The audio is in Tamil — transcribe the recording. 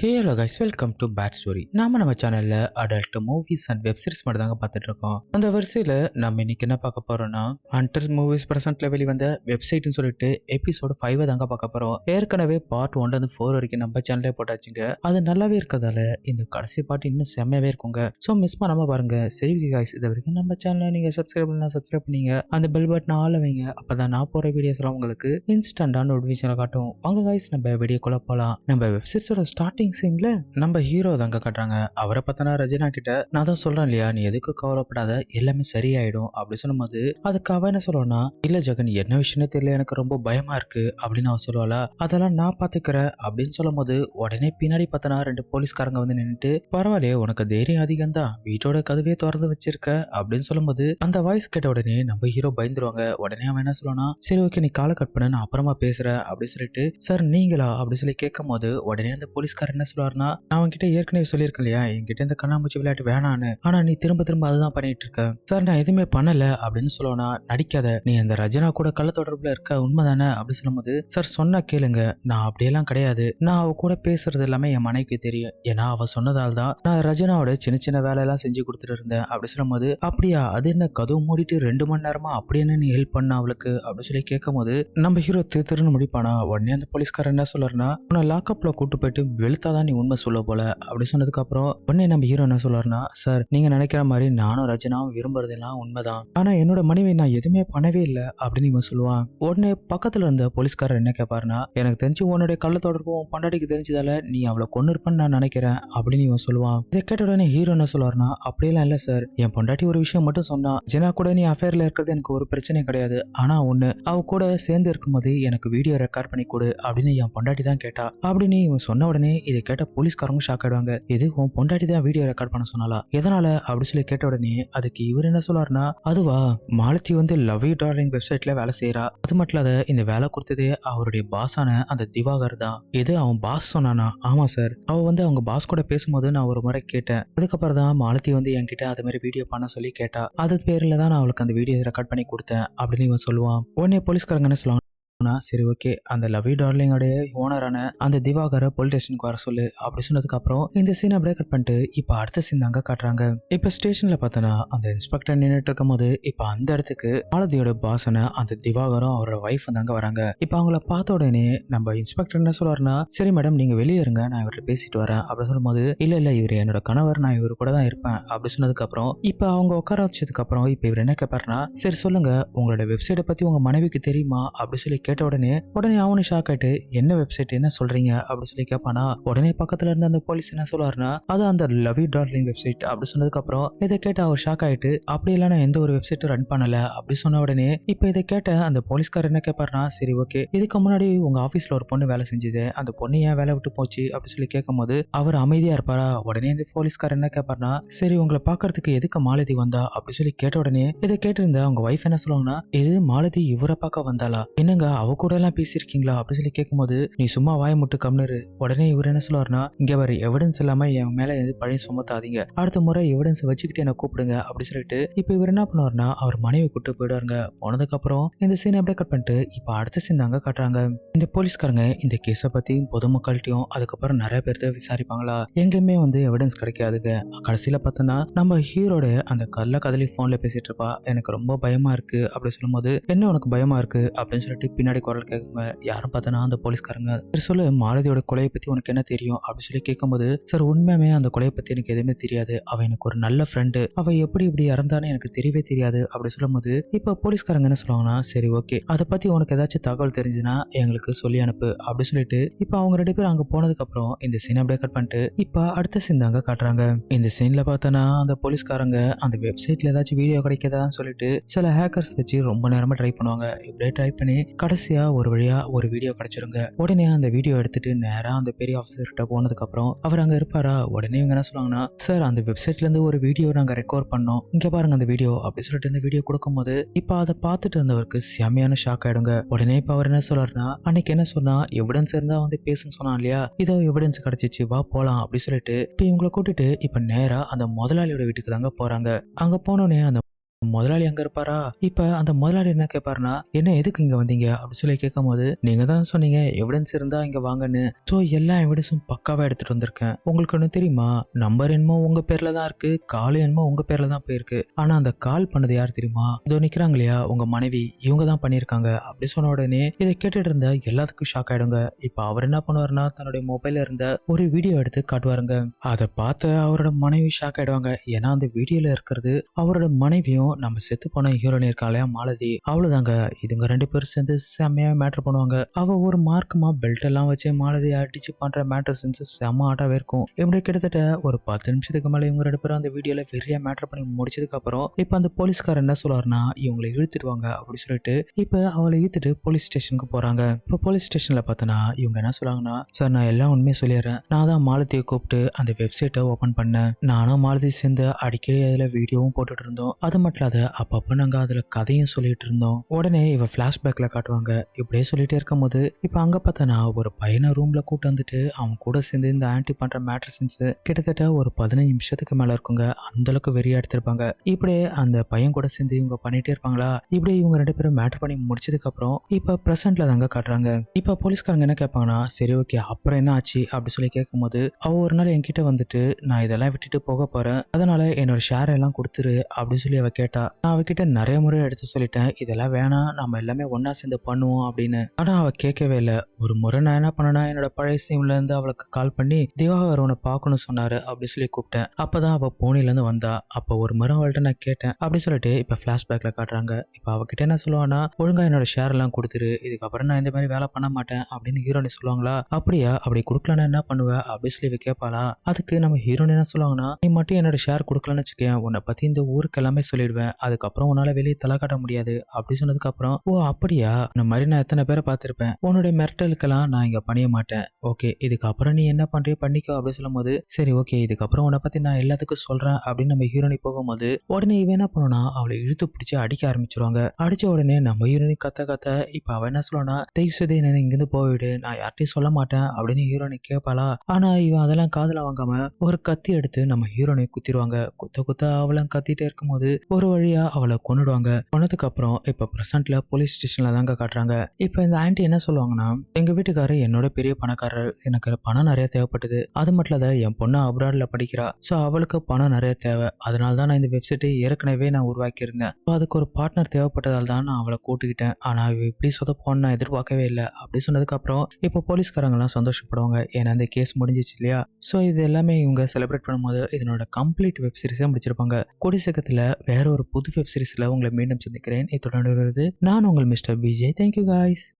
Hey hello guys welcome to bad story நாம நம்ம சேனல்ல adult movies and web series மட்டும் தாங்க பார்த்துட்டு இருக்கோம் அந்த வரிசையில நம்ம இன்னைக்கு என்ன பார்க்க போறோம்னா ஹண்டர் மூவிஸ் பிரசன்ட்ல வெளிவந்த வெப்சைட்னு சொல்லிட்டு எபிசோடு ஃபைவ் தாங்க பார்க்க போறோம். ஏற்கனவே பார்ட் ஒன்ல இருந்து ஃபோர் வரைக்கும் நம்ம சேனல்லே போட்டாச்சுங்க. அது நல்லாவே இருக்கிறதால இந்த கடைசி பாட்டு இன்னும் செம்மையாவே இருக்குங்க. ஸோ மிஸ் பண்ணாம பாருங்க. சரி கைஸ் இது வரைக்கும் நம்ம சேனலை நீங்க சப்ஸ்கிரைப் பண்ணலாம் சப்ஸ்கிரைப் பண்ணீங்க. அந்த பெல் பட்டன் ஆள் வைங்க. அப்பதான் நான் போற வீடியோஸ் எல்லாம் உங்களுக்கு இன்ஸ்டன்டா நோட்டிஃபிகேஷன் காட்டும். வாங்க கைஸ் நம்ம வீடியோக்குள்ள போலாம். நம்ம வெப்சைட்ஸோட ஸ்டார்டிங் சீன்ல நம்ம ஹீரோ தாங்க காட்டுறாங்க. அவரை பார்த்தனா ரஜினா கிட்ட நான் தான் சொல்றேன் இல்லையா நீ எதுக்கு கவலைப்படாத எல்லாமே சரியாயிடும் அப்படி சொல்லும்போது அதுக்கு அவ என்ன சொல்லுவானா இல்ல ஜெகன் என்ன விஷயம்னே தெரியல எனக்கு ரொம்ப பயமா இருக்கு அப்படின்னு அவ சொல்லுவாளா அதெல்லாம் நான் பாத்துக்கிறேன் அப்படின்னு சொல்லும்போது உடனே பின்னாடி பார்த்தனா ரெண்டு போலீஸ்காரங்க வந்து நின்றுட்டு பரவாயில்லையே உனக்கு தைரியம் அதிகம் தான் வீட்டோட கதவே திறந்து வச்சிருக்க அப்படின்னு சொல்லும்போது அந்த வாய்ஸ் கேட்ட உடனே நம்ம ஹீரோ பயந்துருவாங்க. உடனே அவன் என்ன சொல்லுவானா சரி ஓகே நீ காலை கட் பண்ண நான் அப்புறமா பேசுறேன் அப்படின்னு சொல்லிட்டு சார் நீங்களா? அப்படி சொல்லி கேட்கும் போது உடனே அந்த போலீஸ்காரன் என்ன சொல்லுவார்னா நான் அவன்கிட்ட ஏற்கனவே சொல்லியிருக்கேன் இல்லையா? என்கிட்ட இந்த கண்ணாமூச்சி விளையாட்டு வேணான்னு. ஆனா நீ திரும்ப திரும்ப அதுதான் பண்ணிட்டு இருக்க. சார் நான் எதுவுமே பண்ணல அப்படின்னு சொல்லுவேனா? நடிக்காத. நீ அந்த ரஜினா கூட கள்ள தொடர்புல இருக்க உண்மைதானே? அப்படின்னு சொல்லும்போது சார் சொன்னா கேளுங்க. நான் அப்படியெல்லாம் கிடையாது. நான் அவ கூட பேசுறது எல்லாமே என் மனைவிக்கு தெரியும். ஏன்னா அவ சொன்னதால் தான் நான் ரஜினாவோட சின்ன சின்ன வேலையெல்லாம் செஞ்சு கொடுத்துட்டு இருந்தேன். அப்படி சொல்லும்போது அப்படியா? அது என்ன? கதவு மூடிட்டு ரெண்டு மணி நேரமா அப்படின்னு நீ ஹெல்ப் பண்ண அவளுக்கு? அப்படின்னு சொல்லி கேட்கும் போது நம்ம ஹீரோ திரு திருன்னு முடிப்பானா? உடனே அந்த போலீஸ்காரன் என்ன சொல்றாருன்னா உன்னை லாக்அப்ல கூட்டு போயிட்டு தான் நீ உண்மை சொல்ல போல. அப்படி சொன்னதுக்கு அப்புறம் உடனே நம்ம ஹீரோ என்ன சொல்றாருன்னா சார் நீங்க நினைக்கிற மாதிரி நானும் ரஜினாவும் விரும்புறதெல்லாம் உண்மைதான். ஆனா என்னோட மனைவி நான் எதுவுமே பண்ணவே இல்லை அப்படின்னு இவன் சொல்லுவான். உடனே பக்கத்துல இருந்த போலீஸ்காரர் என்ன கேட்பாருன்னா எனக்கு தெரிஞ்சு உன்னுடைய கள்ள தொடர்பு உன் பொண்டாட்டிக்கு தெரிஞ்சதால நீ அவளை கொண்டு இருப்பேன்னு நான் நினைக்கிறேன் அப்படின்னு இவன் சொல்லுவான். இதை கேட்ட உடனே ஹீரோ என்ன சொல்லுவாருன்னா அப்படியெல்லாம் இல்ல சார் என் பொண்டாட்டி ஒரு விஷயம் மட்டும் சொன்னா ஜெனா கூட நீ அஃபேர்ல இருக்கிறது எனக்கு ஒரு பிரச்சனை கிடையாது. ஆனா ஒண்ணு அவ கூட சேர்ந்து இருக்கும்போது எனக்கு வீடியோ ரெக்கார்ட் பண்ணி கொடு அப்படின்னு என் பொண்டாட்டி தான் கேட்டா. அப்படின்னு இவன் சொன்ன உடனே இதை கேட்ட போலீஸ்காரங்க ஷாக் ஆயிடுவாங்க. இது உன் பொண்டாட்டி தான் வீடியோ ரெக்கார்ட் பண்ண சொன்னாலா எதனால? அப்படி சொல்லி கேட்ட உடனே அதுக்கு இவர் என்ன சொல்லாருன்னா அதுவா? மாலத்தி வந்து லவ் யூ டார்லிங் வெப்சைட்ல வேலை செய்யறா அது மட்டும் இல்லாத இந்த வேலை கொடுத்ததே அவருடைய பாஸான அந்த திவாகர் தான். இது அவன் பாஸ் சொன்னானா? ஆமா சார் அவ வந்து அவங்க பாஸ் கூட பேசும்போது நான் ஒரு முறை கேட்டேன். அதுக்கப்புறம் தான் மாலத்தி வந்து என்கிட்ட அது மாதிரி வீடியோ பண்ண சொல்லி கேட்டா அது பேர்ல தான் நான் அவளுக்கு அந்த வீடியோ ரெக்கார்ட் பண்ணி கொடுத்தேன் அப்படின்னு இவன் சொல்லுவான். உடனே போலீஸ்காரங்க என்ன சொல்லுவாங்க? சரி ஓகே. அந்த லவி டார்லிங்கோடைய ஓனரான அந்த திவாகரை போலீஸ் ஸ்டேஷனுக்கு வர சொல்லு அப்படி சொன்னதுக்கு அப்புறம் இந்த சீனை அப்படியே கட் பண்ணிட்டு இப்போ அடுத்த சீன் தாங்க காட்டுறாங்க. இப்போ ஸ்டேஷன்ல பார்த்தோன்னா அந்த இன்ஸ்பெக்டர் நின்றுட்டு இருக்கும் போது இப்போ அந்த இடத்துக்கு மாலதியோட பாசனை அந்த திவாகரும் அவரோட ஒய்ஃப் தாங்க வராங்க. இப்போ அவங்கள பார்த்த உடனே நம்ம இன்ஸ்பெக்டர் என்ன சொல்லுவாருன்னா சரி மேடம் நீங்க வெளியே இருங்க நான் இவர்கிட்ட பேசிட்டு வரேன். அப்படி சொல்லும்போது இல்ல இல்ல இவர் என்னோட கணவர் நான் இவர் கூட தான் இருப்பேன். அப்படி சொன்னதுக்கு அப்புறம் இப்போ அவங்க உட்கார வச்சதுக்கு அப்புறம் இப்போ இவர் என்ன கேட்பாருன்னா சரி சொல்லுங்க. உங்களோட வெப்சைட்டை பத்தி உங்க மனைவிக்கு தெரியுமா? அப்படி சொல்லி கேட்ட உடனே உடனே அவனு ஷாக் ஆயிட்டு என்ன வெப்சைட் என்ன சொல்றீங்க? அப்படின்னு சொல்லி கேட்பானா உடனே பக்கத்துல இருந்த அந்த போலீஸ் என்ன சொல்லுவாருன்னா அது அந்த லவி டார்லிங் வெப்சைட் அப்படி சொன்னதுக்கு அப்புறம் இதை கேட்டு அவர் ஷாக் ஆயிட்டு அப்படி எல்லாம் நான் எந்த ஒரு வெப்சைட்டும் ரன் பண்ணல. அப்படி சொன்ன உடனே இப்போ இதை கேட்ட அந்த போலீஸ்கார் என்ன கேட்பாருன்னா சரி ஓகே இதுக்கு முன்னாடி உங்க ஆபீஸ்ல ஒரு பொண்ணு வேலை செஞ்சது. அந்த பொண்ணு ஏன் வேலை விட்டு போச்சு? அப்படி சொல்லி கேட்கும்போது அவர் அமைதியா இருப்பாரா? உடனே இந்த போலீஸ்கார் என்ன கேட்பாருனா சரி உங்களை பாக்குறதுக்கு எதுக்கு மாலதி வந்தா? அப்படி சொல்லி கேட்ட உடனே இதை கேட்டிருந்த அவங்க ஒய்ஃப் என்ன சொல்லுவாங்கன்னா இது மாலதி இவரை பார்க்க வந்தாளா? என்னங்க அவ கூட எல்லாம் பேசியிருக்கீங்களா? அப்படின்னு சொல்லி கேட்கும்போது நீ சும்மா வாய முட்டு கம்னரு உடனே இவர் என்ன சொல்லுவாருன்னா இங்க வர எவிடன்ஸ் இல்லாம என் மேல எது பழைய சுமத்தாதீங்க. அடுத்த முறை எவிடன்ஸ் வச்சுக்கிட்டு என்ன கூப்பிடுங்க. அப்படின்னு சொல்லிட்டு இப்போ இவர் என்ன பண்ணுவாருன்னா அவர் மனைவி கூட்டு போயிடுவாருங்க. போனதுக்கு அப்புறம் இந்த சீன் அப்படியே கட் பண்ணிட்டு இப்போ அடுத்த சீன் தாங்க காட்டுறாங்க. இந்த போலீஸ்காரங்க இந்த கேஸை பத்தி பொதுமக்கள்கிட்டயும் அதுக்கப்புறம் நிறைய பேர்த்த விசாரிப்பாங்களா? எங்கேயுமே வந்து எவிடன்ஸ் கிடைக்காதுங்க. கடைசியில பார்த்தோன்னா நம்ம ஹீரோட அந்த கல்ல கதலி போன்ல பேசிட்டு இருப்பா. எனக்கு ரொம்ப பயமா இருக்கு. அப்படின்னு சொல்லும்போது என்ன உனக்கு பயமா இருக்கு? அப்படின்னு சொல்லிட்டு பின்னாடி குரல் கேட்குங்க யாரும் பார்த்தனா அந்த போலீஸ்காரங்க. சரி சொல்லு மாலதியோட கொலையை பத்தி உனக்கு என்ன தெரியும்? அப்படின்னு சொல்லி கேட்கும்போது சார் உண்மையுமே அந்த கொலையை பத்தி எனக்கு எதுவுமே தெரியாது. அவள் எனக்கு ஒரு நல்ல ஃப்ரெண்டு அவள் எப்படி இப்படி இறந்தான்னு எனக்கு தெரியவே தெரியாது. அப்படி சொல்லும்போது இப்போ போலீஸ்காரங்க என்ன சொல்லுவாங்கன்னா சரி ஓகே. அதை பத்தி உனக்கு ஏதாச்சும் தகவல் தெரிஞ்சுன்னா எங்களுக்கு சொல்லி அனுப்பு. அப்படி சொல்லிட்டு இப்போ அவங்க ரெண்டு பேரும் அங்கே போனதுக்கு அப்புறம் இந்த சீன் அப்படியே கட் பண்ணிட்டு இப்போ அடுத்த சீன் தாங்க காட்டுறாங்க. இந்த சீன்ல பார்த்தோன்னா அந்த போலீஸ்காரங்க அந்த வெப்சைட்ல ஏதாச்சும் வீடியோ கிடைக்குதான்னு சொல்லிட்டு சில ஹேக்கர்ஸ் வச்சு ரொம்ப நேரமா ட்ரை பண்ணுவாங்க. இப்படியே ட்ரை பண்ணி கடைசி கடைசியா ஒரு வழியா ஒரு வீடியோ கிடைச்சிருங்க. உடனே அந்த வீடியோ எடுத்துட்டு நேரா அந்த பெரிய ஆஃபீஸர்கிட்ட கிட்ட போனதுக்கு அப்புறம் அவர் அங்க இருப்பாரா? உடனே இவங்க என்ன சொல்லுவாங்கன்னா சார் அந்த வெப்சைட்ல இருந்து ஒரு வீடியோ நாங்க ரெக்கார்ட் பண்ணோம். இங்க பாருங்க அந்த வீடியோ அப்படி சொல்லிட்டு இந்த வீடியோ கொடுக்கும்போது இப்போ அதை பார்த்துட்டு இருந்தவருக்கு செமையான ஷாக் ஆயிடுங்க. உடனே இப்போ அவர் என்ன சொல்றாருன்னா அன்னைக்கு என்ன சொன்னா எவிடன்ஸ் இருந்தா வந்து பேசுன்னு சொன்னான் இல்லையா? இதோ எவிடன்ஸ் கிடைச்சிச்சு வா போலாம். அப்படி சொல்லிட்டு இப்போ இவங்களை கூட்டிட்டு இப்போ நேரா அந்த முதலாளியோட வீட்டுக்கு தாங்க போறாங்க. அங்க போனோடனே அந்த முதலாளி அங்க இருப்பாரா? இப்ப அந்த முதலாளி என்ன கேட்பாருன்னா என்ன எதுக்கு இங்க வந்தீங்க? அப்படின்னு சொல்லி கேட்கும் போது நீங்க தான் சொன்னீங்க எவிடன்ஸ் இருந்தா இங்க வாங்கன்னு. ஸோ எல்லா எவிடன்ஸும் பக்காவா எடுத்துட்டு வந்திருக்கேன். உங்களுக்கு ஒண்ணு தெரியுமா? நம்பர் என்னமோ உங்க பேர்ல தான் இருக்கு கால் என்னமோ உங்க பேர்ல தான் போயிருக்கு. ஆனா அந்த கால் பண்ணது யார் தெரியுமா? இதோ நிக்கிறாங்க இல்லையா உங்க மனைவி இவங்க தான் பண்ணியிருக்காங்க. அப்படி சொன்ன உடனே இதை கேட்டுட்டு இருந்த எல்லாத்துக்கும் ஷாக் ஆயிடுங்க. இப்ப அவர் என்ன பண்ணுவாருன்னா தன்னுடைய மொபைல்ல இருந்த ஒரு வீடியோ எடுத்து காட்டுவாருங்க. அதை பார்த்து அவரோட மனைவி ஷாக் ஆயிடுவாங்க. ஏன்னா அந்த வீடியோல இருக்கிறது அவரோட மனைவியும் நம்ம செத்து போன ஹீரோயின் இருக்காளையா மாலதி? அவ்வளவுதாங்க. இதுங்க ரெண்டு பேரும் சேர்ந்து செம்மையா மேட்டர் பண்ணுவாங்க. அவ ஒரு மார்க்கமா பெல்ட் எல்லாம் வச்சு மாலதி அடிச்சு பண்ற மேட்டர் செஞ்சு செம்ம ஆட்டாவே இருக்கும். இப்படி கிட்டத்தட்ட ஒரு பத்து நிமிஷத்துக்கு மேல இவங்க ரெண்டு பேரும் அந்த வீடியோல வெறியா மேட்டர் பண்ணி முடிச்சதுக்கு அப்புறம் இப்ப அந்த போலீஸ்காரர் என்ன சொல்லுவாருன்னா இவங்களை இழுத்துடுவாங்க அப்படின்னு சொல்லிட்டு இப்ப அவளை இழுத்துட்டு போலீஸ் ஸ்டேஷனுக்கு போறாங்க. இப்ப போலீஸ் ஸ்டேஷன்ல பார்த்தனா இவங்க என்ன சொல்றாங்கன்னா சார் நான் எல்லாம் உண்மையை சொல்லிடுறேன். நான் தான் மாலதியை கூப்பிட்டு அந்த வெப்சைட்டை ஓபன் பண்ணேன். நானும் மாலதி சேர்ந்து அடிக்கடி அதுல வீடியோவும் போட்டுட்டு இருந்தோம். அது மட்டும் அதை அப்பப்போ நாங்கள் அதில் கதையும் சொல்லிட்டு இருந்தோம். உடனே இவ ஃப்ளாஷ்பேக்கில் காட்டுவாங்க. இப்படியே சொல்லிட்டே இருக்கும்போது இப்போ அங்கே பார்த்தனா ஒரு பையனை ரூமில் கூட்டு வந்துட்டு அவன் கூட சேர்ந்து இந்த ஆன்டி பண்ணுற மேட்ரு கிட்டத்தட்ட ஒரு பதினஞ்சு நிமிஷத்துக்கு மேலே இருக்குங்க. அந்தளவுக்கு வெறியா எடுத்திருப்பாங்க. இப்படியே அந்த பையன் கூட சேர்ந்து இவங்க பண்ணிட்டே இருப்பாங்களா? இப்படியே இவங்க ரெண்டு பேரும் மேட்டர் பண்ணி முடிச்சதுக்கு அப்புறம் ப்ரெசென்ட்டில் தாங்க காட்டுறாங்க. இப்போ போலீஸ்காரங்க என்ன கேட்பாங்கன்னா சரி ஓகே அப்புறம் என்ன ஆச்சு? அப்படி சொல்லி கேட்கும்போது அவ ஒரு நாள் என்கிட்ட வந்துட்டு நான் இதெல்லாம் விட்டுட்டு போக போறேன். அதனால என்னோட ஷேர் எல்லாம் கொடுத்துரு அப்படின்னு சொல்லி அவ கேட்டா நான் அவகிட்ட நிறைய முறை எடுத்து சொல்லிட்டேன். இதெல்லாம் வேணாம். நம்ம எல்லாமே ஒன்னா சேர்ந்து பண்ணுவோம் அப்படின்னு. ஆனா அவ கேட்கவே இல்லை. ஒரு முறை நான் என்ன பண்ணேன்னா என்னோட பழைய சிம்ல இருந்து அவளுக்கு கால் பண்ணி திவாகர் உன்னை பார்க்கணும் சொன்னாரு அப்படின்னு சொல்லி கூப்பிட்டேன். அப்பதான் அவ பூனேல இருந்து வந்தா. அப்ப ஒரு முறை அவள்கிட்ட நான் கேட்டேன். அப்படி சொல்லிட்டு இப்ப பிளாஷ்பேக்ல காட்டுறாங்க. இப்ப அவகிட்ட என்ன சொல்லுவானா ஒழுங்கா என்னோட ஷேர் எல்லாம் கொடுத்துரு. இதுக்கப்புறம் நான் இந்த மாதிரி வேலை பண்ண மாட்டேன் அப்படின்னு ஹீரோனி சொல்லுவாங்களா? அப்படியா? அப்படி கொடுக்கலன்னா என்ன பண்ணுவ? அப்படின்னு சொல்லி கேட்பாளா? அதுக்கு நம்ம ஹீரோனி என்ன சொல்லுவாங்கன்னா நீ மட்டும் என்னோட ஷேர் கொடுக்கலன்னு வச்சுக்கேன் உன்னை பத்தி இந்த ஊருக்கு எல்லாமே சொல்லிடுவேன். அதுக்கப்புறம் உன்னால வெளியே தலை காட்ட முடியாது. அப்படி சொன்னதுக்கு அப்புறம் ஓ அப்படியா? இந்த மாதிரி நான் எத்தனை பேரை பார்த்திருப்பேன். உன்னுடைய மிரட்டலுக்கெல்லாம் நான் இங்க பண்ணிய மாட்டேன். ஓகே இதுக்கப்புறம் நீ என்ன பண்றியோ பண்ணிக்கோ. அப்படின்னு சொல்லும்போது சரி ஓகே இதுக்கப்புறம் உன்னை பத்தி நான் எல்லாத்துக்கும் சொல்றேன். அப்படின்னு நம்ம ஹீரோனி போகும்போது உடனே இவன் என்ன பண்ணுனா அவளை இழுத்து பிடிச்சி அடிக்க ஆரம்பிச்சிருவாங்க. அடிச்ச உடனே நம்ம ஹீரோனி கத்த கத்த இப்போ அவன் என்ன சொல்லுவானா தயவு செய்து என்ன இங்கிருந்து போயிடு நான் யார்ட்டையும் சொல்ல மாட்டேன். அப்படின்னு ஹீரோனி கேட்பாளா ஆனா இவன் அதெல்லாம் காதல வாங்காம ஒரு கத்தி எடுத்து நம்ம ஹீரோனை குத்திடுவாங்க குத்த குத்த அவளும் கத்திட்டே இருக்கும்போது ஒரு வழியா அவளை கொண்டுடுவாங்க கொண்டதுக்கு அப்புறம் இப்ப பிரசன்ட்ல போலீஸ் ஸ்டேஷன்ல தாங்க காட்டுறாங்க. இப்ப இந்த ஆன்ட்டி என்ன சொல்லுவாங்கன்னா எங்க வீட்டுக்காரர் என்னோட பெரிய பணக்காரர். எனக்கு பணம் நிறைய தேவைப்பட்டது. அது மட்டும் இல்லாத என் பொண்ணு அப்ராட்ல படிக்கிறா. ஸோ அவளுக்கு பணம் நிறைய தேவை. அதனால தான் நான் இந்த வெப்சைட்டை ஏற்கனவே நான் உருவாக்கியிருந்தேன் ஸோ அதுக்கு ஒரு பார்ட்னர் தேவைப்பட்டதால் தான் நான் அவளை கூட்டுக்கிட்டேன். ஆனா இவ இப்படி சொதப்போன்னு நான் எதிர்பார்க்கவே இல்லை. அப்படி சொன்னதுக்கு அப்புறம் இப்போ போலீஸ்காரங்களாம் சந்தோஷப்படுவாங்க. ஏன்னா இந்த கேஸ் முடிஞ்சிச்சு இல்லையா? ஸோ இது எல்லாமே இவங்க செலிப்ரேட் பண்ணும்போது இதனோட கம்ப்ளீட் வெப் சீரிஸை முடிச்சிருப்பாங்க. கூடிய சீக்கிரத்தில் வேற ஒரு புது வெப் சீரிஸில் உங்களை மீண்டும் சந்திக்கிறேன். இத்துடன் நான் உங்கள் மிஸ்டர் பிஜே தேங்க்யூ காய்ஸ்